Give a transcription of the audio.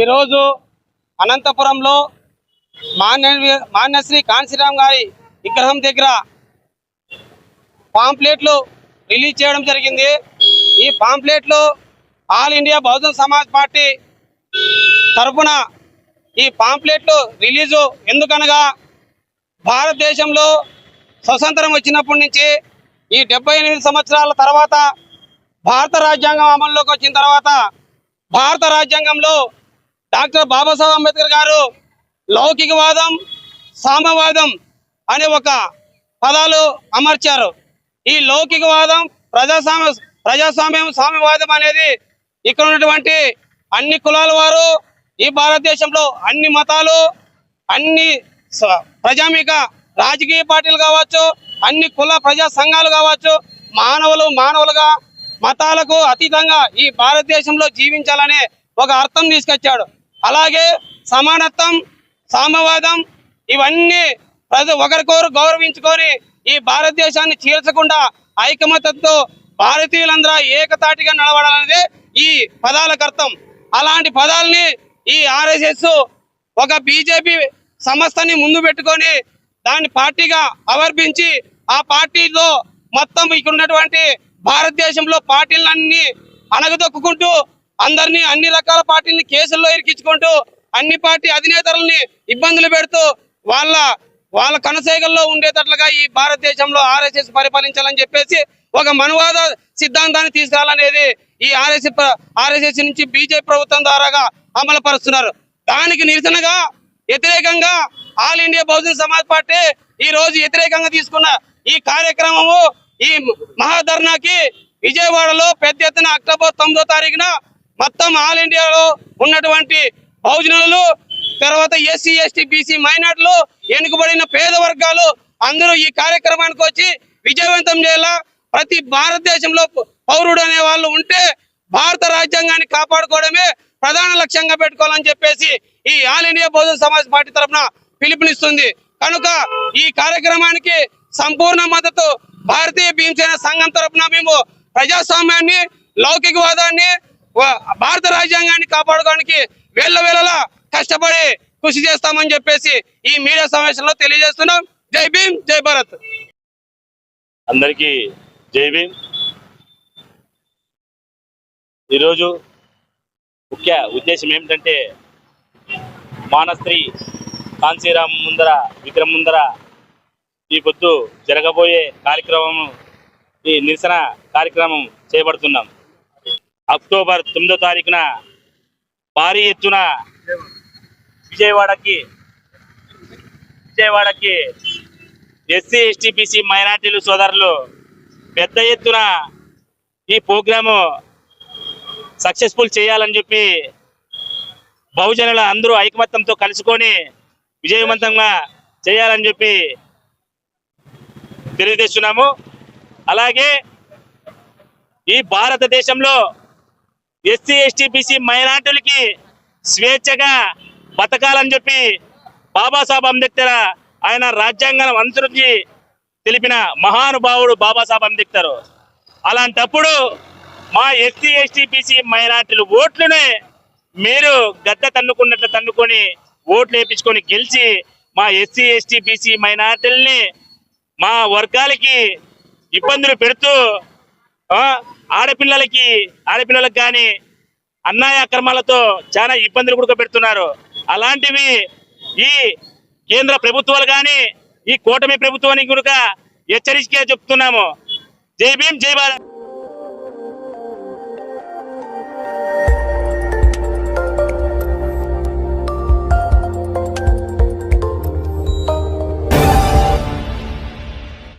ఈరోజు అనంతపురంలో మాన్య మాన్యశ్రీ కాంశీరామ్ గారి విగ్రహం దగ్గర పాంప్లెట్లు రిలీజ్ చేయడం జరిగింది. ఈ పాంప్లెట్లు All India Bahujan Samaj Party తరఫున ఈ పాంప్లెట్లు రిలీజు ఎందుకనగా భారతదేశంలో స్వతంత్రం వచ్చినప్పటి నుంచి ఈ డెబ్బై ఎనిమిది సంవత్సరాల తర్వాత భారత రాజ్యాంగం అమల్లోకి వచ్చిన తర్వాత భారత రాజ్యాంగంలో డాక్టర్ బాబాసాహెబ్ అంబేద్కర్ గారు లౌకికవాదం సామ్యవాదం అనే ఒక పదాలు అమర్చారు. ఈ లౌకికవాదం ప్రజాస్వామ్య ప్రజాస్వామ్యం సామ్యవాదం అనేది ఇక్కడ ఉన్నటువంటి అన్ని కులాల వారు ఈ భారతదేశంలో అన్ని మతాలు అన్ని స- ప్రజామిక రాజకీయ పార్టీలు కావచ్చు అన్ని కుల ప్రజా సంఘాలు కావచ్చు మానవులు మానవులుగా మతాలకు అతీతంగా ఈ భారతదేశంలో జీవించాలనే ఒక అర్థం తీసుకొచ్చాడు. అలాగే సమానత్వం సామ్యవాదం ఇవన్నీ ప్రజ ఒకరికొకరు గౌరవించుకొని ఈ భారతదేశాన్ని చీల్చకుండా ఐకమత్యంతో భారతీయులందరూ ఏకతాటిగా నడవడాలనేది ఈ పదాలకు అర్థం అలాంటి పదాలని ఈ ఆర్ఎస్ఎస్ ఒక బీజేపీ సంస్థని ముందు పెట్టుకొని దాన్ని పార్టీగా అవర్పించి ఆ పార్టీలో మొత్తం ఇక్కడ ఉన్నటువంటి భారతదేశంలో పార్టీలన్నీ అణగదొక్కుంటూ అందరినీ అన్ని రకాల పార్టీలని కేసుల్లో ఇరికించుకుంటూ అన్ని పార్టీ అధినేతలని ఇబ్బందులు పెడుతూ వాళ్ళ వాళ్ళ కనసేగల్లో ఉండేటట్లుగా ఈ భారతదేశంలో ఆర్ఎస్ఎస్ పరిపాలించాలని చెప్పేసి ఒక మనువాద సిద్ధాంతాన్ని తీసుకురావాలనేది ఈ ఆర్ఎస్ఎస్ ఆర్ఎస్ఎస్ నుంచి బీజేపీ ప్రభుత్వం ద్వారాగా అమలు పరుస్తున్నారు దానికి నిరసనగా వ్యతిరేకంగా All India Bahujana Samaj Party ఈ రోజు వ్యతిరేకంగా తీసుకున్న ఈ కార్యక్రమము ఈ మహాధర్నాకి విజయవాడలో పెద్ద ఎత్తున అక్టోబర్ తొమ్మిదో తారీఖున మొత్తం ఆల్ ఇండియాలో ఉన్నటువంటి బహుజనులు తర్వాత ఎస్సీ ఎస్టీ బీసీ మైనార్టీలు వెనుకబడిన పేద వర్గాలు అందరూ ఈ కార్యక్రమానికి వచ్చి విజయవంతం చేయాలా? ప్రతి భారతదేశంలో పౌరుడు అనే వాళ్ళు ఉంటే భారత రాజ్యాంగాన్ని కాపాడుకోవడమే ప్రధాన లక్ష్యంగా పెట్టుకోవాలని చెప్పేసి ఈ All India Bahujana Samaj Party తరఫున పిలుపునిస్తుంది. కనుక ఈ కార్యక్రమానికి సంపూర్ణ మద్దతు భారతీయ భీమసేన సంఘం తరఫున మేము ప్రజాస్వామ్యాన్ని లౌకికవాదాన్ని భారత రాజ్యాంగాన్ని కాపాడుకోవడానికి వేల వేళలా కష్టపడి కృషి చేస్తామని చెప్పేసి ఈ మీడియా సమావేశంలో తెలియజేస్తున్నాం. జై భీమ్ జై భారత్. అందరికీ జై భీమ్. ఈరోజు ముఖ్య ఉద్దేశం ఏమిటంటే మానస్త్రీ కాంచీరామ్ ముందర విక్రమ్ ముందర ఈ పొద్దు జరగబోయే కార్యక్రమం ఈ నిరసన కార్యక్రమం చేపడుతున్నాం. అక్టోబర్ తొమ్మిదో తారీఖున భారీ ఎత్తున విజయవాడకి విజయవాడకి ఎస్సీ ఎస్టీ బీసీ మైనార్టీలు సోదరులు పెద్ద ఎత్తున ఈ ప్రోగ్రాము సక్సెస్ఫుల్ చేయాలని చెప్పి బహుజనుల అందరూ ఐకమత్యంతో కలుసుకొని విజయవంతంగా చేయాలని చెప్పి తెలియజేస్తున్నాము. అలాగే ఈ భారతదేశంలో ఎస్సీ ఎస్టీ బీసీ మైనార్టీలకి స్వేచ్ఛగా బతకాలని చెప్పి బాబాసాహెబ్ అంబేద్కర్ ఆయన రాజ్యాంగం అనుసరించి తెలిపిన మహానుభావుడు బాబాసాహెబ్ అంబేద్కర్. అలాంటప్పుడు మా ఎస్సీ ఎస్టీ బీసీ మైనార్టీలు ఓట్లునే మీరు గద్ద తన్నుకున్నట్లు తన్నుకొని ఓట్లు వేయించుకొని గెలిచి మా ఎస్సీ ఎస్టీ బీసీ మైనార్టీలని మా వర్గాలకి ఇబ్బందులు పెడుతూ ఆడపిల్లలకి ఆడపిల్లలకు కానీ అన్యాయ అక్రమాలతో చాలా ఇబ్బందులు కూడా పెడుతున్నారు అలాంటివి ఈ కేంద్ర ప్రభుత్వాలు కానీ ఈ కూటమి ప్రభుత్వానికి కూడా హెచ్చరికే చెప్తున్నాము. జై భీం జై భారత్.